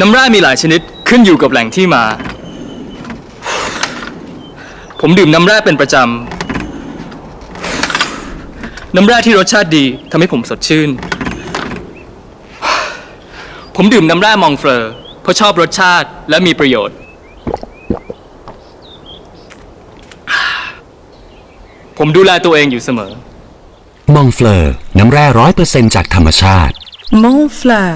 น้ำแร่มีหลายชนิดขึ้นอยู่กับแหล่งที่มา ผมดื่มน้ำแร่เป็นประจำ น้ำแร่ที่รสชาติดีทำให้ผมสดชื่น ผมดื่มน้ำแร่มองเฟลอเพราะชอบรสชาติและมีประโยชน์ ผมดูแลตัวเองอยู่เสมอ มองเฟลอร์น้ำแร่ร้อยเปอร์เซ็นต์จากธรรมชาติ Montfleur